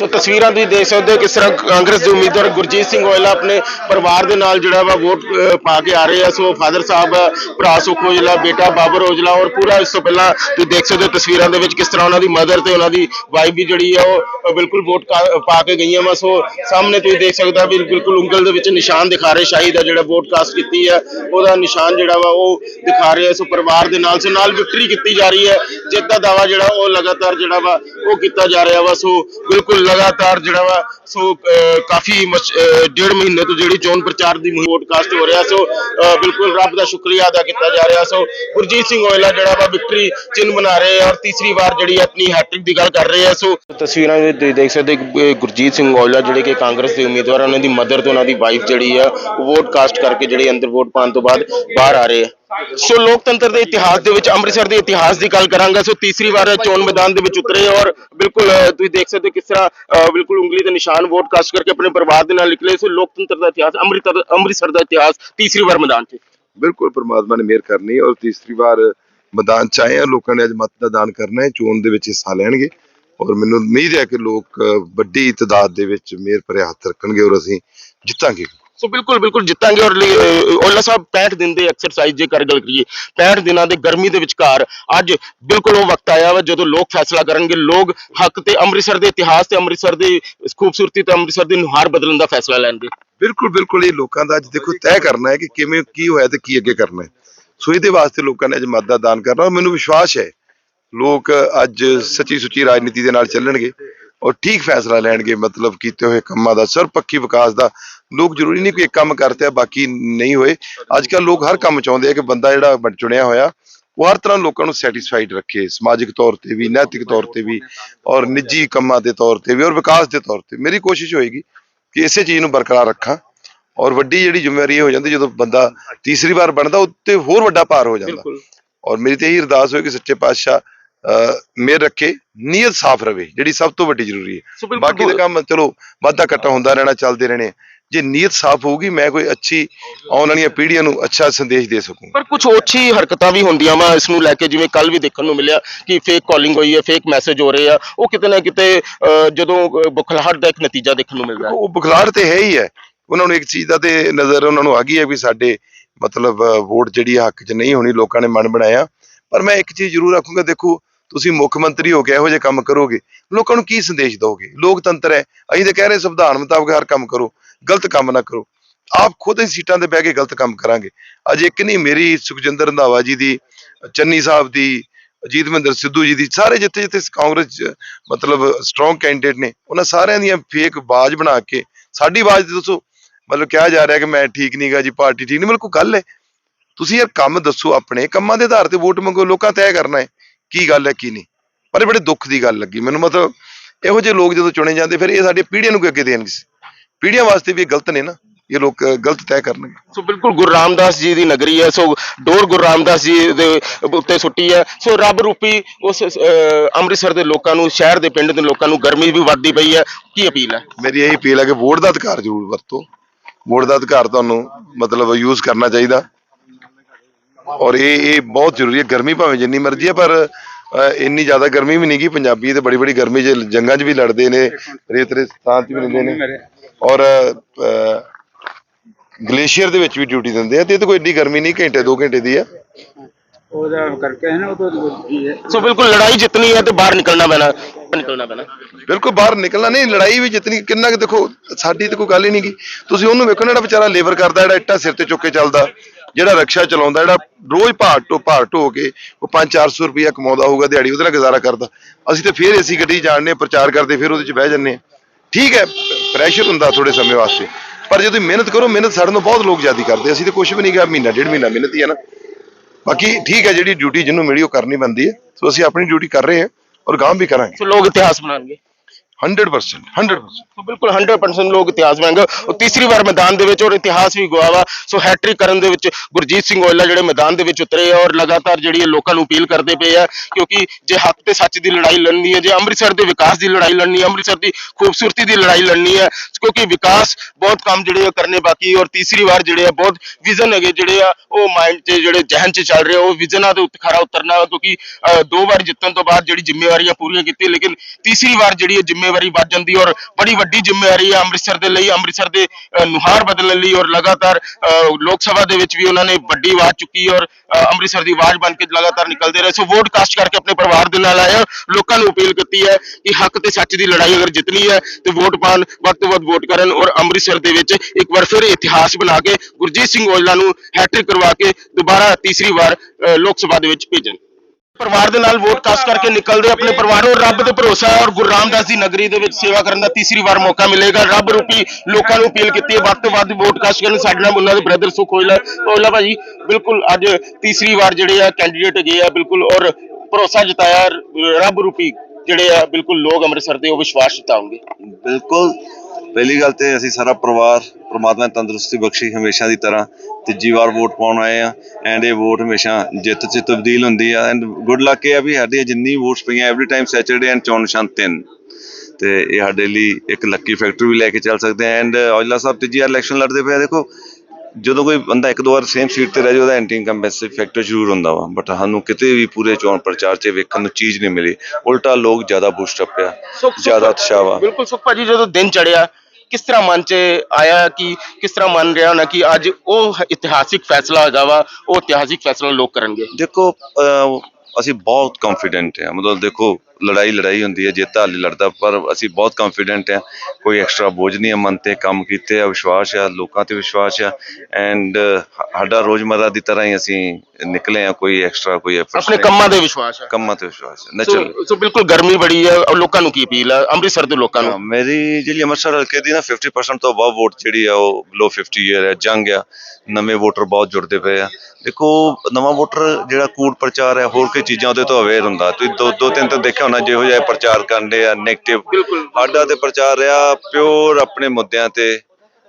ਸੋ ਤਸਵੀਰਾਂ ਤੁਸੀਂ ਦੇਖ ਸਕਦੇ ਹੋ ਕਿਸ ਤਰ੍ਹਾਂ ਕਾਂਗਰਸ ਦੇ ਉਮੀਦਵਾਰ ਗੁਰਜੀਤ ਸਿੰਘ ਔਜਲਾ ਆਪਣੇ ਪਰਿਵਾਰ ਦੇ ਨਾਲ ਜਿਹੜਾ ਵਾ ਵੋਟ ਪਾ ਕੇ ਆ ਰਹੇ ਆ। ਸੋ ਫਾਦਰ ਸਾਹਿਬ, ਭਰਾ ਸੁਖ ਔਜਲਾ, ਬੇਟਾ ਬਾਬਰ ਔਜਲਾ ਔਰ ਪੂਰਾ ਇਸ ਤੋਂ ਪਹਿਲਾਂ ਤੁਸੀਂ ਦੇਖ ਸਕਦੇ ਹੋ ਤਸਵੀਰਾਂ ਦੇ ਵਿੱਚ ਕਿਸ ਤਰ੍ਹਾਂ ਉਹਨਾਂ ਦੀ ਮਦਰ ਤੇ ਉਹਨਾਂ ਦੀ ਵਾਈਫ ਵੀ ਜਿਹੜੀ ਆ, ਉਹ ਬਿਲਕੁਲ ਵੋਟ ਪਾ ਕੇ ਗਈਆਂ ਵਾ। ਸੋ ਸਾਹਮਣੇ ਤੁਸੀਂ ਦੇਖ ਸਕਦੇ ਵੀ ਬਿਲਕੁਲ ਉਂਗਲ ਦੇ ਵਿੱਚ ਨਿਸ਼ਾਨ ਦਿਖਾ ਰਹੇ ਸ਼ਾਹੀ ਦਾ ਜਿਹੜਾ ਵੋਟ ਕਾਸਟ ਕੀਤੀ ਹੈ ਉਹਦਾ ਨਿਸ਼ਾਨ ਜਿਹੜਾ ਵਾ ਉਹ ਦਿਖਾ ਰਹੇ ਆ। ਸੋ ਪਰਿਵਾਰ ਦੇ ਨਾਲ, ਸੋ ਨਾਲ ਵਿਕਟਰੀ ਕੀਤੀ ਜਾ ਰਹੀ ਹੈ। ਜਿੱਤ ਦਾ ਦਾਵਾ ਜਿਹੜਾ ਉਹ ਲਗਾਤਾਰ ਜਿਹੜਾ ਵਾ ਉਹ ਕੀਤਾ ਜਾ ਰਿਹਾ ਵਾ। ਸੋ ਬਿਲਕੁਲ ਲਗਾਤਾਰ ਜਿਹੜਾ ਵਾ, ਸੋ ਕਾਫੀ ਡੇਢ ਮਹੀਨੇ ਤੋਂ ਜਿਹੜੀ ਚੋਣ ਪ੍ਰਚਾਰ ਦੀ ਪੋਡਕਾਸਟ ਹੋ ਰਿਹਾ, ਸੋ ਬਿਲਕੁਲ ਰੱਬ ਦਾ ਸ਼ੁਕਰੀਆ ਅਦਾ ਕੀਤਾ ਜਾ ਰਿਹਾ, ਸੋ, ਗੁਰਜੀਤ ਸਿੰਘ ਔਜਲਾ ਜਿਹੜਾ ਵਾ ਵਿਕਟਰੀ ਚਿੰਨ ਬਣਾ ਰਹੇ ਆ ਔਰ ਤੀਸਰੀ ਵਾਰ ਜਿਹੜੀ ਆਪਣੀ ਹੈਟ੍ਰਿਕ ਦੀ ਗੱਲ ਕਰ ਰਹੇ ਆ, ਸੋ ਤਸਵੀਰਾਂ ਵਿੱਚ ਤੁਸੀਂ ਦੇਖ ਸਕਦੇ ਗੁਰਜੀਤ ਸਿੰਘ ਔਜਲਾ ਜਿਹੜੇ ਕਿ ਕਾਂਗਰਸ ਦੇ ਉਮੀਦਵਾਰ ਉਹਨਾਂ ਦੀ ਮਦਰ ਤੇ ਉਹਨਾਂ ਦੀ ਵਾਈਫ ਜਿਹੜੀ ਆ ਵੋਟ ਕਾਸਟ ਕਰਕੇ ਜਿਹੜੇ ਅੰਦਰ ਵੋਟ ਪਾਉਣ ਤੋਂ ਬਾਅਦ ਬਾਹਰ ਆ ਰਹੇ ਆ। ਸੋ ਲੋਕਤੰਤਰ ਦੇ ਇਤਿਹਾਸ ਦੇ ਵਿੱਚ ਅੰਮ੍ਰਿਤਸਰ ਦੇ ਇਤਿਹਾਸ ਦੀ ਗੱਲ ਕਰਾਂਗਾ। ਸੋ ਤੀਸਰੀ ਵਾਰ ਚੋਣ ਮੈਦਾਨ ਦੇ ਵਿੱਚ ਉਤਰੇ ਔਰ ਬਿਲਕੁਲ ਤੁਸੀਂ ਦੇਖ ਸਕਦੇ ਹੋ ਕਿਸ ਤਰ੍ਹਾਂ ਬਿਲਕੁਲ ਉਂਗਲੀ ਦੇ ਨਿਸ਼ਾਨ ਵੋਟ ਕਾਸਟ ਕਰਕੇ ਆਪਣੇ ਪਰਿਵਾਰ ਦੇ ਨਾਲ ਨਿਕਲੇ। ਸੋ ਲੋਕਤੰਤਰ ਦਾ ਇਤਿਹਾਸ ਅੰਮ੍ਰਿਤਸਰ ਅੰਮ੍ਰਿਤਸਰ ਦਾ ਇਤਿਹਾਸ ਤੀਸਰੀ ਵਾਰ ਮੈਦਾਨ 'ਚ। ਬਿਲਕੁਲ, ਪ੍ਰਮਾਤਮਾ ਨੇ ਮਿਹਰ ਕਰਨੀ ਔਰ ਤੀਸਰੀ ਵਾਰ ਮੈਦਾਨ ਚ ਆਏ ਆ। ਲੋਕਾਂ ਨੇ ਅੱਜ ਮਤ ਦਾ ਦਾਨ ਕਰਨਾ ਹੈ। ਚੋਣ ਦੇ ਵਿੱਚ ਹਿੱਸਾ ਲੈਣਗੇ। ਔਰ ਮੈਨੂੰ ਉਮੀਦ ਹੈ ਕਿ ਲੋਕ ਵੱਡੀ ਤਦਾਦ ਦੇ ਵਿੱਚ ਮਿਹਰ ਭਰਿਆ ਹੱਥ ਰੱਖਣਗੇ ਔਰ ਅਸੀਂ ਜਿੱਤਾਂਗੇ। ਸੋ ਬਿਲਕੁਲ ਬਿਲਕੁਲ ਜਿੱਤਾਂਗੇ ਔਰ ਲਈ- ਸਾਹਿਬ 65 ਦਿਨ ਦੇ ਐਕਸਰਸਾਈਜ਼ ਜੇ ਕਰ ਗੱਲ ਕਰੀਏ 65 ਦਿਨਾਂ ਦੇ ਗਰਮੀ ਦੇ ਵਿਚਕਾਰ ਅੱਜ ਬਿਲਕੁਲ ਉਹ ਵਕਤ ਆਇਆ ਵਾ ਜਦੋਂ ਲੋਕ ਫੈਸਲਾ ਕਰਨਗੇ, ਲੋਕ ਹੱਕ ਤੇ ਅੰਮ੍ਰਿਤਸਰ ਦੇ ਇਤਿਹਾਸ ਤੇ ਅੰਮ੍ਰਿਤਸਰ ਦੀ ਖੂਬਸੂਰਤੀ ਤੇ ਅੰਮ੍ਰਿਤਸਰ ਦੀ ਨੁਹਾਰ ਬਦਲਣ ਦਾ ਫੈਸਲਾ ਲੈਣਗੇ। ਬਿਲਕੁਲ ਬਿਲਕੁਲ ਇਹ ਲੋਕਾਂ ਦਾ ਅੱਜ ਦੇਖੋ ਤੈਅ ਕਰਨਾ ਹੈ ਕਿ ਕਿਵੇਂ, ਕੀ ਹੋਇਆ ਤੇ ਕੀ ਅੱਗੇ ਕਰਨਾ ਹੈ। ਸੋ ਇਹਦੇ ਵਾਸਤੇ ਲੋਕਾਂ ਨੇ ਅੱਜ ਮਤ ਦਾਨ ਕਰਨਾ ਔਰ ਮੈਨੂੰ ਵਿਸ਼ਵਾਸ ਹੈ, ਲੋਕ ਅੱਜ ਸੱਚੀ ਸੁੱਚੀ ਰਾਜਨੀਤੀ ਦੇ ਨਾਲ ਚੱਲਣਗੇ। ਔਰ ਠੀਕ ਫੈਸਲਾ ਲੈਣਗੇ ਮਤਲਬ ਕੀਤੇ ਹੋਏ ਕੰਮਾਂ ਦਾ ਸਰਪੱਖੀ ਵਿਕਾਸ ਦਾ। ਲੋਕ ਜ਼ਰੂਰੀ ਨਹੀਂ ਕੋਈ ਇੱਕ ਕੰਮ ਕਰਤੇ ਆ ਬਾਕੀ ਨਹੀਂ ਹੋਏ। ਅੱਜ ਕੱਲ ਲੋਕ ਹਰ ਕੰਮ ਚਾਹੁੰਦੇ ਆ ਕਿ ਬੰਦਾ ਜਿਹੜਾ ਚੁਣਿਆ ਹੋਇਆ ਉਹ ਹਰ ਤਰ੍ਹਾਂ ਲੋਕਾਂ ਨੂੰ ਸੈਟੀਸਫਾਈਡ ਰੱਖੇ। ਸਮਾਜਿਕ ਤੌਰ ਤੇ ਵੀ ਨੈਤਿਕ ਤੌਰ ਤੇ ਵੀ ਔਰ ਨਿੱਜੀ ਕੰਮਾਂ ਦੇ ਤੌਰ ਤੇ ਵੀ ਔਰ ਵਿਕਾਸ ਦੇ ਤੌਰ ਤੇ। ਮੇਰੀ ਕੋਸ਼ਿਸ਼ ਹੋਏਗੀ ਕਿ ਇਸੇ ਚੀਜ਼ ਨੂੰ ਬਰਕਰਾਰ ਰੱਖਾਂ ਔਰ ਵੱਡੀ ਜਿਹੜੀ ਜ਼ਿੰਮੇਵਾਰੀ ਇਹ ਹੋ ਜਾਂਦੀ ਜਦੋਂ ਬੰਦਾ ਤੀਸਰੀ ਵਾਰ ਬਣਦਾ ਉੱਤੇ ਹੋਰ ਵੱਡਾ ਭਾਰ ਹੋ ਜਾਂਦਾ। ਔਰ ਮੇਰੀ ਤੇ ਇਹੀ ਅਰਦਾਸ ਹੋਏ ਕਿ ਸੱਚੇ ਪਾਤਸ਼ਾਹ ਮਿਹਰ ਰੱਖੇ ਨੀਅਤ ਸਾਫ਼ ਰਵੇ ਜਿਹੜੀ ਸਭ ਤੋਂ ਵੱਡੀ ਜ਼ਰੂਰੀ ਹੈ। ਬਾਕੀ ਦੇ ਕੰਮ ਚਲੋ ਵਾਧਾ ਘਟਾ ਹੁੰਦਾ ਰਹਿਣਾ ਚੱਲਦੇ ਰਹਿਣੇ। ਜੇ ਨੀਅਤ ਸਾਫ਼ ਹੋਊਗੀ ਮੈਂ ਕੋਈ ਅੱਛੀ ਆਉਣ ਵਾਲੀਆਂ ਪੀੜ੍ਹੀਆਂ ਨੂੰ ਅੱਛਾ ਸੰਦੇਸ਼ ਦੇ ਸਕੂੰ। ਪਰ ਕੁਝ ਓਛੀ ਹਰਕਤਾਂ ਵੀ ਹੁੰਦੀਆਂ ਵਾ ਇਸ ਨੂੰ ਲੈ ਕੇ ਜਿਵੇਂ ਕੱਲ ਵੀ ਦੇਖਣ ਨੂੰ ਮਿਲਿਆ ਕਿ ਫੇਕ ਕਾਲਿੰਗ ਹੋਈ ਹੈ ਫੇਕ ਮੈਸੇਜ ਹੋ ਰਹੇ ਆ। ਉਹ ਕਿਤੇ ਨਾ ਕਿਤੇ ਜਦੋਂ ਬੁਖਲਾਹਟ ਦਾ ਇੱਕ ਨਤੀਜਾ ਦੇਖਣ ਨੂੰ ਮਿਲਦਾ ਉਹ ਬੁਖਲਾੜ ਤੇ ਹੈ ਹੀ ਹੈ। ਉਹਨਾਂ ਨੂੰ ਇੱਕ ਚੀਜ਼ ਦਾ ਤੇ ਨਜ਼ਰ ਉਹਨਾਂ ਨੂੰ ਆ ਗਈ ਹੈ ਵੀ ਸਾਡੇ ਮਤਲਬ ਵੋਟ ਜਿਹੜੀ ਹੱਕ 'ਚ ਨਹੀਂ ਹੋਣੀ ਲੋਕਾਂ ਨੇ ਮਨ ਬਣਾਇਆ। ਪਰ ਮੈਂ ਇੱਕ ਚੀਜ਼ ਜ਼ਰੂਰ ਰੱਖੂੰਗਾ ਦੇਖੋ ਤੁਸੀਂ ਮੁੱਖ ਮੰਤਰੀ ਹੋ ਕੇ ਇਹੋ ਜਿਹੇ ਕੰਮ ਕਰੋਗੇ, ਲੋਕਾਂ ਨੂੰ ਕੀ ਸੰਦੇਸ਼ ਦਿਓਗੇ? ਲੋਕਤੰਤਰ ਹੈ, ਅਸੀਂ ਤਾਂ ਕਹਿ ਰਹੇ ਸੰਵਿਧਾਨ ਮੁਤਾਬਕ ਹਰ ਕੰਮ ਕਰੋ, ਗਲਤ ਕੰਮ ਨਾ ਕਰੋ। ਆਪ ਖੁਦ ਹੀ ਸੀਟਾਂ ਤੇ ਬਹਿ ਕੇ ਗਲਤ ਕੰਮ ਕਰਾਂਗੇ। ਅੱਜ ਇੱਕ ਨਹੀਂ, ਮੇਰੀ ਸੁਖਜਿੰਦਰ ਰੰਧਾਵਾ ਜੀ ਦੀ, ਚੰਨੀ ਸਾਹਿਬ ਦੀ ਅਜੀਤ ਮਹਿੰਦਰ ਸਿੱਧੂ ਜੀ ਦੀ, ਸਾਰੇ ਜਿੱਥੇ ਜਿੱਥੇ ਕਾਂਗਰਸ, ਮਤਲਬ ਸਟਰੋਂਗ ਕੈਂਡੀਡੇਟ ਨੇ, ਉਹਨਾਂ ਸਾਰਿਆਂ ਦੀਆਂ ਫੇਕ ਆਵਾਜ਼ ਬਣਾ ਕੇ, ਸਾਡੀ ਆਵਾਜ਼ ਦੱਸੋ। ਮਤਲਬ ਕਿਹਾ ਜਾ ਰਿਹਾ ਕਿ ਮੈਂ ਠੀਕ ਨਹੀਂਗਾ ਜੀ, ਪਾਰਟੀ ਠੀਕ ਨਹੀਂ ਮਤਲਬ ਕੋਈ ਗੱਲ ਹੈ। ਤੁਸੀਂ ਯਾਰ ਕੰਮ ਦੱਸੋ ਆਪਣੇ, ਕੰਮਾਂ ਦੇ ਆਧਾਰ ਤੇ ਵੋਟ ਮੰਗੋ, ਲੋਕਾਂ ਤੈਅ ਕਰਨਾ ਹੈ। ਕੀ ਗੱਲ ਹੈ ਕੀ ਨਹੀਂ? ਪਰ ਇਹ ਬੜੇ ਦੁੱਖ ਦੀ ਗੱਲ ਲੱਗੀ। ਮੈਨੂੰ ਮਤਲਬ ਇਹੋ ਜਿਹੇ ਲੋਕ ਜਦੋਂ ਚੁਣੇ ਜਾਂਦੇ ਫਿਰ ਇਹ ਸਾਡੀ ਪੀੜ੍ਹੀਆਂ ਨੂੰ ਅੱਗੇ ਦੇਣਗੇ? ਪੀੜ੍ਹੀਆਂ ਵਾਸਤੇ ਵੀ ਇਹ ਗਲਤ ਨੇ ਨਾ ਇਹ ਲੋਕ ਗਲਤ ਤੈਅ ਕਰਨਗੇ। ਸੋ ਬਿਲਕੁਲ ਗੁਰੂ ਰਾਮਦਾਸ ਜੀ ਦੀ ਨਗਰੀ ਹੈ ਸੋ ਡੋਰ ਗੁਰੂ ਰਾਮਦਾਸ ਜੀ ਦੇ ਉੱਤੇ ਸੁੱਟੀ ਹੈ। ਸੋ ਰੱਬ ਰੂਪੀ ਉਸ ਅੰਮ੍ਰਿਤਸਰ ਦੇ ਲੋਕਾਂ ਨੂੰ ਸ਼ਹਿਰ ਦੇ ਪਿੰਡ ਦੇ ਲੋਕਾਂ ਨੂੰ ਗਰਮੀ ਵੀ ਵੱਧਦੀ ਪਈ ਹੈ। ਕੀ ਅਪੀਲ ਹੈ? ਮੇਰੀ ਇਹੀ ਅਪੀਲ ਹੈ ਕਿ ਵੋਟ ਦਾ ਅਧਿਕਾਰ ਜ਼ਰੂਰ ਵਰਤੋ। ਵੋਟ ਦਾ ਅਧਿਕਾਰ ਤੁਹਾਨੂੰ ਮਤਲਬ ਯੂਜ਼ ਕਰਨਾ ਚਾਹੀਦਾ। ਔਰ ਇਹ ਇਹ ਬਹੁਤ ਜ਼ਰੂਰੀ ਹੈ ਗਰਮੀ ਭਾਵੇਂ ਜਿੰਨੀ ਮਰਜ਼ੀ ਹੈ ਪਰ ਇੰਨੀ ਜ਼ਿਆਦਾ ਗਰਮੀ ਵੀ ਨਹੀਂ ਗੀ ਪੰਜਾਬੀ ਤੇ ਬੜੀ ਬੜੀ ਗਰਮੀ 'ਚ ਜੰਗਾਂ 'ਚ ਵੀ ਲੜਦੇ ਨੇ ਰੇਤ ਰੇਤ 'ਚ ਵੀ ਰਹਿੰਦੇ ਨੇ। ਔਰ ਗਲੇਸ਼ੀਅਰ ਦੇ ਵਿੱਚ ਵੀ ਡਿਊਟੀ ਦਿੰਦੇ ਆ ਤੇ ਇਹ ਤਾਂ ਕੋਈ ਇੰਨੀ ਗਰਮੀ ਨਹੀਂ ਘੰਟੇ 2 ਘੰਟੇ ਦੀ ਆ। ਉਹਦਾ ਕਰਕੇ ਹੈ ਨਾ ਉਹ ਤੋਂ ਕੀ ਹੈ। ਸੋ ਬਿਲਕੁਲ ਲੜਾਈ ਜਿੱਤਣੀ ਹੈ ਤੇ ਬਾਹਰ ਨਿਕਲਣਾ ਪੈਣਾ ਨਿਕਲਣਾ ਪੈਣਾ। ਬਿਲਕੁਲ ਬਾਹਰ ਨਿਕਲਣਾ ਨਹੀਂ ਲੜਾਈ ਵੀ ਜਿੱਤਣੀ ਕਿੰਨਾ ਕੁ ਦੇਖੋ ਸਾਡੀ ਤਾਂ ਕੋਈ ਗੱਲ ਹੀ ਨਹੀਂ ਗੀ। ਤੁਸੀਂ ਉਹਨੂੰ ਵੇਖੋ ਨਾ ਜਿਹੜਾ ਵਿਚਾਰਾ ਲੇਬਰ ਕਰਦਾ ਜਿਹੜਾ ਇੱਟਾਂ ਸਿਰ ਤੇ ਚੁੱਕ ਕੇ ਚੱਲਦਾ। ਜਿਹੜਾ ਰਕਸ਼ਾ ਚਲਾਉਂਦਾ, ਜਿਹੜਾ ਰੋਜ਼ ਭਾਰ ਢੋ ਭਾਰ ਢੋ ਕੇ ਉਹ 5-400 ਰੁਪਇਆ ਕਮਾਉਂਦਾ ਹੋਊਗਾ, ਦਿਹਾੜੀ ਉਹਦੇ ਨਾਲ ਗੁਜ਼ਾਰਾ ਕਰਦਾ। ਅਸੀਂ ਤਾਂ ਫੇਰ ਏਸੀ ਗੱਡੀ ਜਾਣਨੇ ਪ੍ਰਚਾਰ ਕਰਦੇ, ਫਿਰ ਉਹਦੇ 'ਚ ਬਹਿ ਜੰਨੇ ਠੀਕ ਹੈ ਪ੍ਰੈਸ਼ਰ ਹੁੰਦਾ ਥੋੜੇ ਸਮੇਂ ਵਾਸਤੇ। ਪਰ ਜਦੋਂ ਮਿਹਨਤ ਕਰੋ, ਮਿਹਨਤ ਸਾਡੇ ਤੋਂ ਬਹੁਤ ਲੋਕ ਜ਼ਿਆਦੀ ਕਰਦੇ। ਅਸੀਂ ਤਾਂ ਕੁਝ ਵੀ ਨਹੀਂ ਗਿਆ ਮਹੀਨਾ, ਡੇਢ ਮਹੀਨਾ ਮਿਹਨਤ ਹੀ ਹੈ ਨਾ। ਬਾਕੀ ਠੀਕ ਹੈ, ਜਿਹੜੀ ਡਿਊਟੀ ਜਿਹਨੂੰ ਮਿਲੀ ਉਹ ਕਰਨੀ ਬੰਦੀ ਹੈ। ਸੋ ਅਸੀਂ ਆਪਣੀ ਡਿਊਟੀ ਕਰ ਰਹੇ ਹਾਂ ਔਰ ਗਾਂਵ ਵੀ ਕਰਾਂਗੇ। ਸੋ ਲੋਕ ਇਤਿਹਾਸ ਬਣਾਉਣਗੇ। 100% 100% ਸੋ ਬਿਲਕੁਲ 100% ਲੋਕ ਇਤਿਹਾਸ ਬਣਾਉਣਗੇ ਉਹ ਤੀਸਰੀ ਵਾਰ ਮੈਦਾਨ ਦੇ ਵਿੱਚ ਔਰ ਇਤਿਹਾਸ ਵੀ ਗਵਾ ਸੋ ਹੈਟ੍ਰਿਕ ਕਰਨ ਦੇ ਵਿੱਚ ਗੁਰਜੀਤ ਸਿੰਘ ਔਜਲਾ ਜਿਹੜੇ ਮੈਦਾਨ ਦੇ ਵਿੱਚ ਉਤਰੇ ਆ ਔਰ ਲਗਾਤਾਰ ਜਿਹੜੀ ਇਹ ਲੋਕਾਂ ਨੂੰ ਅਪੀਲ ਕਰਦੇ ਪਏ ਆ ਕਿਉਂਕਿ ਜੇ ਹੱਕ ਤੇ ਸੱਚ ਦੀ ਲੜਾਈ ਲੜਨੀ ਹੈ ਜੇ ਅੰਮ੍ਰਿਤਸਰ ਦੇ ਵਿਕਾਸ ਦੀ ਲੜਾਈ ਲੜਨੀ ਹੈ ਅੰਮ੍ਰਿਤਸਰ ਦੀ ਖੂਬਸੂਰਤੀ ਦੀ ਲੜਾਈ ਲੜਨੀ ਹੈ ਕਿਉਂਕਿ ਵਿਕਾਸ ਬਹੁਤ ਕੰਮ ਜਿਹੜੇ ਆ ਕਰਨੇ ਬਾਕੀ ਔਰ ਤੀਸਰੀ ਵਾਰ ਜਿਹੜੇ ਆ ਬਹੁਤ ਵਿਜ਼ਨ ਹੈਗੇ ਜਿਹੜੇ ਆ ਉਹ ਮਾਈਂਡ 'ਚ ਜਿਹੜੇ ਜਹਨ 'ਚ ਚੱਲ ਰਹੇ ਉਹ ਵਿਜ਼ਨਾਂ ਦੇ ਉੱਤੇ ਖਰਾ ਉਤਰਨਾ ਕਿਉਂਕਿ ਅਹ, ਦੋ ਵਾਰ ਜਿੱਤਣ ਤੋਂ ਬਾਅਦ ਜਿਹੜੀ ਜ਼ਿੰਮੇਵਾਰੀਆਂ ਪੂਰੀਆਂ ਕੀਤੀਆਂ ਲੇਕਿਨ ਤੀਸਰੀ ਵਾਰ ਜਿਹੜੀ ਇਹ ਜਿੰਮੇ ਜ਼ਿੰਮੇਵਾਰੀ ਵੱਧ ਜਾਂਦੀ ਔਰ ਬੜੀ ਵੱਡੀ ਜ਼ਿੰਮੇਵਾਰੀ ਹੈ ਅੰਮ੍ਰਿਤਸਰ ਦੇ ਲਈ ਅੰਮ੍ਰਿਤਸਰ ਦੇ ਨੁਹਾਰ ਬਦਲਣ ਲਈ ਔਰ ਲਗਾਤਾਰ ਲੋਕ ਸਭਾ ਦੇ ਵਿੱਚ ਵੀ ਉਹਨਾਂ ਨੇ ਵੱਡੀ ਆਵਾਜ਼ ਚੁੱਕੀ ਔਰ ਅੰਮ੍ਰਿਤਸਰ ਦੀ ਆਵਾਜ਼ ਬਣ ਕੇ ਲਗਾਤਾਰ ਨਿਕਲਦੇ ਰਹੇ। ਸੋ ਵੋਟ ਕਾਸਟ ਕਰਕੇ ਆਪਣੇ ਪਰਿਵਾਰ ਦੇ ਨਾਲ ਆਇਆ ਲੋਕਾਂ ਨੂੰ ਅਪੀਲ ਕੀਤੀ ਹੈ ਕਿ ਹੱਕ ਤੇ ਸੱਚ ਦੀ ਲੜਾਈ ਅਗਰ ਜਿੱਤਣੀ ਹੈ ਤੇ ਵੋਟ ਪਾਣ ਵੱਧ ਤੋਂ ਵੱਧ ਵੋਟ ਕਰਨ ਔਰ ਅੰਮ੍ਰਿਤਸਰ ਦੇ ਵਿੱਚ ਇੱਕ ਵਾਰ ਫਿਰ ਇਤਿਹਾਸ ਬਣਾ ਕੇ ਗੁਰਜੀਤ ਸਿੰਘ ਔਜਲਾ ਨੂੰ ਹੈਟ੍ਰਿਕ ਕਰਵਾ ਕੇ ਦੁਬਾਰਾ ਤੀਸਰੀ ਵਾਰ ਅ, ਲੋਕ ਸਭਾ ਦੇ ਵਿੱਚ ਭੇਜਣ। ਪਰਿਵਾਰ ਦੇ ਨਾਲ ਵੋਟ ਕਾਸਟ ਕਰਕੇ ਨਿਕਲਦੇ ਆਪਣੇ ਪਰਿਵਾਰ ਨੂੰ ਰੱਬ ਤੇ ਭਰੋਸਾ ਹੈ ਔਰ ਗੁਰੂ ਰਾਮਦਾਸ ਦੀ ਨਗਰੀ ਦੇ ਵਿੱਚ ਸੇਵਾ ਕਰਨ ਦਾ ਤੀਸਰੀ ਵਾਰ ਮੌਕਾ ਮਿਲੇਗਾ। ਰੱਬ ਰੂਪੀ ਲੋਕਾਂ ਨੂੰ ਅਪੀਲ ਕੀਤੀ ਹੈ ਵੱਧ ਤੋਂ ਵੱਧ ਵੋਟ ਕਾਸਟ ਕਰਨ। ਸਾਡੇ ਨਾਲ ਉਹਨਾਂ ਦੇ ਬ੍ਰਦਰ ਸੁਖ ਹੋਇਲਾ ਹੋਇਲਾ ਭਾਜੀ ਬਿਲਕੁਲ ਅੱਜ ਤੀਸਰੀ ਵਾਰ ਜਿਹੜੇ ਆ ਕੈਂਡੀਡੇਟ ਗਏ ਆ ਬਿਲਕੁਲ ਔਰ ਭਰੋਸਾ ਜਤਾਇਆ ਰੱਬ ਰੂਪੀ ਜਿਹੜੇ ਆ ਬਿਲਕੁਲ ਲੋਕ ਅੰਮ੍ਰਿਤਸਰ ਦੇ ਉਹ ਵਿਸ਼ਵਾਸ ਜਤਾਉਂਗੇ ਬਿਲਕੁਲ। ਪਹਿਲੀ ਗੱਲ ਤੇ ਅਸੀਂ ਸਾਰਾ ਪਰਿਵਾਰ ਪ੍ਰਮਾਤਮਾ ਨੇ ਤੰਦਰੁਸਤੀ ਬਖਸ਼ੀ, ਹਮੇਸ਼ਾ ਦੀ ਤਰ੍ਹਾਂ ਤੀਜੀ ਵਾਰ ਵੋਟ ਪਾਉਣ ਆਏ ਆ ਐਂਡ ਇਹ ਵੋਟ ਹਮੇਸ਼ਾ ਜਿੱਤ 'ਚ ਤਬਦੀਲ ਹੁੰਦੀ ਆ ਐਂਡ ਗੁੱਡ ਲੱਕ ਇਹ ਆ ਵੀ ਸਾਡੀਆਂ ਜਿੰਨੀ ਵੋਟਸ ਪਈਆਂ ਐਵਰੀ ਟਾਈਮ ਸੈਚਰਡੇ ਐਂਡ ਚੋਣ ਨਿਸ਼ਾਨ ਤਿੰਨ। ਤੇ ਇਹ ਸਾਡੇ ਲਈ ਇੱਕ ਲੱਕੀ ਫੈਕਟਰ ਵੀ ਲੈ ਕੇ ਚੱਲ ਸਕਦੇ ਆ ਐਂਡ ਔਜਲਾ ਸਾਹਿਬ ਤੀਜੀ ਵਾਰ ਇਲੈਕਸ਼ਨ ਲੜਦੇ ਪਏ ਆ, ਦੇਖੋ ਜਦੋਂ ਕੋਈ ਬੰਦਾ ਇੱਕ ਦੋ ਵਾਰ ਸੇਮ ਸੀਟ ਤੇ ਰਹਿ ਜਾਏ ਉਹਦਾ ਐਂਟੀ ਇਨਕੰਬੈਂਸੀ ਫੈਕਟਰ ਜ਼ਰੂਰ ਹੁੰਦਾ ਵਾ। ਬਟ ਸਾਨੂੰ ਕਿਤੇ ਵੀ ਪੂਰੇ ਚੋਣ ਪ੍ਰਚਾਰ 'ਚ ਵੇਖਣ ਨੂੰ ਚੀਜ਼ ਨਹੀਂ ਮਿਲੀ। ਉਲਟਾ ਲੋਕ ਜ਼ਿਆਦਾ ਬੂਸਟ ਅਪ ਆ ਜ਼ਿਆਦਾ ਉਤਸ਼ਾਹ ਵਾ। ਬਿਲਕੁਲ ਸੁਖ ਭਾਜੀ ਜਦੋਂ ਦਿਨ ਚੜਿਆ ਕਿਸ ਤਰ੍ਹਾਂ ਮਨ 'ਚ ਆਇਆ ਕਿ ਕਿਸ ਤਰ੍ਹਾਂ ਮੰਨ ਰਿਹਾ ਹੋਣਾ ਕਿ ਅੱਜ ਉਹ ਇਤਿਹਾਸਿਕ ਫੈਸਲਾ ਹੈਗਾ ਵਾ ਉਹ ਇਤਿਹਾਸਿਕ ਫੈਸਲਾ ਲੋਕ ਕਰਨਗੇ? ਦੇਖੋ ਅਹ, ਅਸੀਂ ਬਹੁਤ ਕੌਨਫੀਡੈਂਟ ਹਾਂ ਮਤਲਬ ਦੇਖੋ ਲੜਾਈ ਲੜਾਈ ਹੁੰਦੀ ਹੈ ਜਿੱਤ ਹਾਲੇ ਲੜਦਾ ਪਰ ਅਸੀਂ ਬਹੁਤ ਕੌਨਫੀਡੈਂਟ ਹਾਂ ਕੋਈ ਐਕਸਟਰਾ ਬੋਝ ਨਹੀਂ ਹੈ ਮਨ ਤੇ ਕੰਮ ਕੀਤੇ ਆ ਵਿਸ਼ਵਾਸ ਆ ਲੋਕਾਂ ਤੇ ਵਿਸ਼ਵਾਸ ਆ ਐਂਡ ਸਾਡਾ ਰੋਜ਼ਮਰਰਾ ਦੀ ਤਰ੍ਹਾਂ ਹੀ ਅਸੀਂ ਨਿਕਲੇ ਆ ਕੋਈ ਐਕਸਟਰਾ ਕੋਈ ਆਪਣੇ। ਕੰਮਾਂ ਦੇ ਵਿਸ਼ਵਾਸ ਹੈ ਕੰਮਾਂ ਤੇ ਵਿਸ਼ਵਾਸ ਹੈ ਨੈਚੁਰਲ ਸੋ ਬਿਲਕੁਲ ਗਰਮੀ ਬੜੀ ਔਰ ਲੋਕਾਂ ਨੂੰ ਕੀ ਅਪੀਲ ਹੈ ਅੰਮ੍ਰਿਤਸਰ ਦੇ ਲੋਕਾਂ ਨੂੰ। ਮੇਰੀ ਜਿਹੜੀ ਅੰਮ੍ਰਿਤਸਰ ਹਲਕੇ ਦੀ ਨਾ 50% ਤੋਂ ਅਬਵ ਵੋਟ ਜਿਹੜੀ ਆ ਉਹ ਬਿਲੋ 50 ਇਅਰ ਹੈ ਜੰਗ ਆ। ਨਵੇਂ ਵੋਟਰ ਬਹੁਤ ਜੁੜਦੇ ਪਏ ਆ। ਦੇਖੋ ਨਵਾਂ ਵੋਟਰ ਜਿਹੜਾ ਕੂੜ ਪ੍ਰਚਾਰ ਹੈ ਹੋਰ ਕਈ ਚੀਜ਼ਾਂ ਉਹਦੇ ਤੋਂ ਅਵੇਅਰ ਹੁੰਦਾ। ਤੁਸੀਂ ਦੋ ਦੋ ਤਿੰਨ ਤਾਂ ਦੇਖਿਆ ਹੋਣਾ ਜਿਹੋ ਜਿਹਾ ਪ੍ਰਚਾਰ ਕਰਦੇ ਆ 네ਗੇਟਿਵ ਸਾਡਾ ਤੇ ਪ੍ਰਚਾਰ ਰਿਹਾ ਪਿਓਰ ਆਪਣੇ ਮੁੱਦਿਆਂ ਤੇ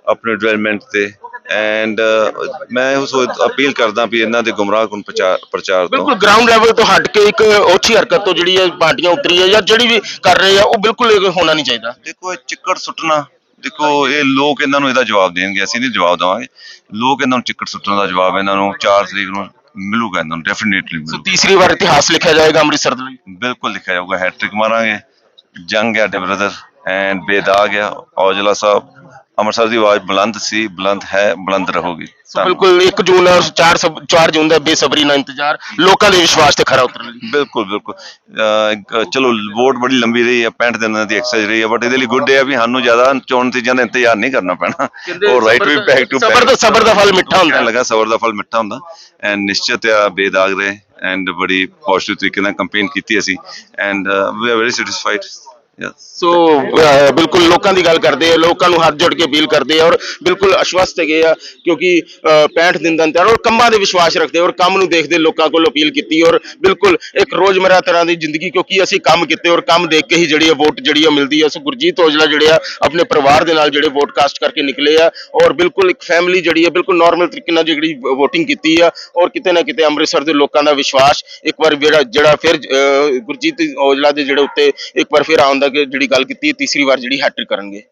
ਆਪਣੇ ਡਿਵੈਲਪਮੈਂਟ ਤੇ। ਐਂਡ ਮੈਂ ਉਸ ਅਪੀਲ ਕਰਦਾ ਵੀ ਇਹਨਾਂ ਦੇ ਗੁੰਮਰਾਹ ਕੁਨ ਪ੍ਰਚਾਰ ਤੋਂ। ਬਿਲਕੁਲ ਗਰਾਊਂਡ ਲੈਵਲ ਤੋਂ ਹਟ ਕੇ ਇੱਕ ਓਛੀ ਹਰਕਤ ਤੋਂ ਜਿਹੜੀ ਹੈ ਪਾਰਟੀਆਂ ਉਤਰੀ ਹੈ ਜਾਂ ਜਿਹੜੀ ਵੀ ਕਰ ਰਹੇ ਆ ਉਹ ਬਿਲਕੁਲ ਹੋਣਾ ਨਹੀਂ ਚਾਹੀਦਾ। ਦੇਖੋ ਇਹ ਚਿੱਕੜ ਸੁੱਟਣਾ ਦੇਖੋ ਇਹ ਲੋਕ ਇਹਨਾਂ ਨੂੰ ਇਹਦਾ ਜਵਾਬ ਦੇਣਗੇ ਅਸੀਂ ਨਹੀਂ ਜਵਾਬ ਦੇਵਾਂਗੇ। ਲੋਕ ਇਹਨਾਂ ਨੂੰ ਚਿੱਕੜ ਸੁੱਟਣ ਦਾ ਜਵਾਬ ਇਹਨਾਂ ਨੂੰ 4 ਤਰੀਕ ਨੂੰ ਮਿਲੂਗਾ ਇਹਨਾਂ ਨੂੰ ਡੈਫੀਨੇਟਲੀ ਸੋ ਮਿਲੂਗਾ ਤੀਸਰੀ ਵਾਰ ਇਤਿਹਾਸ ਲਿਖਿਆ ਜਾਏਗਾ ਅੰਮ੍ਰਿਤਸਰ ਦੇ ਲਈ ਬਿਲਕੁਲ ਲਿਖਿਆ ਜਾਊਗਾ ਹੈਟ੍ਰਿਕ ਮਾਰਾਂਗੇ ਜੰਗ ਹੈ ਬ੍ਰਦਰ ਐਂਡ ਬੇਦਾਗ ਆ ਔਜਲਾ ਸਾਹਿਬ ਅੰਮ੍ਰਿਤਸਰ ਦੀ ਆਵਾਜ਼ ਬੁਲੰਦ ਸੀ ਬੁਲੰਦ ਹੈ ਬੁਲੰਦ ਰਹੂਗੀ। ਸੋ ਬਿਲਕੁਲ 1 ਜੂਨ 4 4 ਜੂਨ ਦਾ ਬੇਸਬਰੀ ਨਾਲ ਇੰਤਜ਼ਾਰ ਲੋਕਾਂ ਦੇ ਵਿਸ਼ਵਾਸ ਤੇ ਖਰਾ ਉਤਰਨ ਲਈ। ਬਿਲਕੁਲ ਬਿਲਕੁਲ। ਅਹ ਇੱਕ ਚਲੋ ਵੋਟ ਬੜੀ ਲੰਬੀ ਰਹੀ ਹੈ 65 ਦਿਨਾਂ ਦੀ ਐਕਸਰਸਾਈਜ਼ ਰਹੀ ਹੈ ਬਟ ਇਹਦੇ ਲਈ ਗੁੱਡ ਹੈ ਵੀ ਸਾਨੂੰ ਜ਼ਿਆਦਾ ਚੋਣ ਨਤੀਜਿਆਂ ਦਾ ਇੰਤਜ਼ਾਰ ਨਹੀਂ ਕਰਨਾ ਪੈਣਾ। ਉਹ ਰਾਈਟ ਵੀ ਬੈਕ ਟੂ ਸਬਰ ਦਾ ਸਬਰ ਦਾ ਫਲ ਮਿੱਠਾ ਹੁੰਦਾ। ਹੈ। ਲੱਗਾ ਸਬਰ ਦਾ ਫਲ ਮਿੱਠਾ ਹੁੰਦਾ। ਐਂਡ ਨਿਸ਼ਚਿਤ ਆ ਬੇਦਾਗ ਰਹੇ ਐਂਡ ਬੜੀ ਪੋਜ਼ਿਟਿਵ ਤਰੀਕੇ ਨਾਲ ਕੰਪੇਨ ਕੀਤੀ ਅਸੀਂ। And we are very satisfied so ਬਿਲਕੁਲ ਲੋਕਾਂ ਦੀ ਗੱਲ ਕਰਦੇ ਆ ਲੋਕਾਂ ਨੂੰ ਹੱਥ ਜੋੜ ਕੇ ਅਪੀਲ ਕਰਦੇ ਆ ਔਰ ਬਿਲਕੁਲ ਅਸ਼ਵਸਤ ਹੈਗੇ ਆ ਕਿਉਂਕਿ ਅਹ, 65 ਦਿਨ ਦਾ ਅੰਤਰ ਔਰ ਕੰਮਾਂ ਦੇ ਵਿਸ਼ਵਾਸ ਰੱਖਦੇ ਔਰ ਕੰਮ ਨੂੰ ਦੇਖਦੇ ਲੋਕਾਂ ਕੋਲ ਅਪੀਲ ਕੀਤੀ ਔਰ ਬਿਲਕੁਲ ਇੱਕ ਰੋਜ਼ਮਰਾ ਤਰ੍ਹਾਂ ਦੀ ਜ਼ਿੰਦਗੀ ਕਿਉਂਕਿ ਅਸੀਂ ਕੰਮ ਕੀਤੇ ਔਰ ਕੰਮ ਦੇਖ ਕੇ ਹੀ ਜਿਹੜੀ ਆ ਵੋਟ ਜਿਹੜੀ ਆ ਮਿਲਦੀ ਆ ਸੋ ਗੁਰਜੀਤ ਔਜਲਾ ਜਿਹੜੇ ਆ ਆਪਣੇ ਪਰਿਵਾਰ ਦੇ ਨਾਲ ਜਿਹੜੇ ਵੋਟ ਕਾਸਟ ਕਰਕੇ ਨਿਕਲੇ ਆ ਔਰ ਬਿਲਕੁਲ ਇੱਕ ਫੈਮਿਲੀ ਜਿਹੜੀ ਆ ਬਿਲਕੁਲ ਨਾਰਮਲ ਤਰੀਕੇ ਨਾਲ ਜਿਹੜੀ ਵੋਟਿੰਗ ਕੀਤੀ ਆ ਔਰ ਕਿਤੇ ਨਾ ਕਿਤੇ ਅੰਮ੍ਰਿਤਸਰ ਦੇ ਲੋਕਾਂ ਦਾ ਵਿਸ਼ਵਾਸ ਇੱਕ ਵਾਰ ਜਿਹੜਾ ਜਿਹੜਾ ਫਿਰ ਗੁਰਜੀਤ ਔਜਲਾ ਦੇ ਜਿਹੜੇ ਉੱਤੇ ਇੱਕ ਵਾਰ ਫਿਰ ਆਉਣ ਦਾ ਕਿ ਜਿਹੜੀ ਗੱਲ ਕੀਤੀ ਤੀਸਰੀ ਵਾਰ ਜਿਹੜੀ ਹੈਟ੍ਰਿਕ ਕਰਨਗੇ।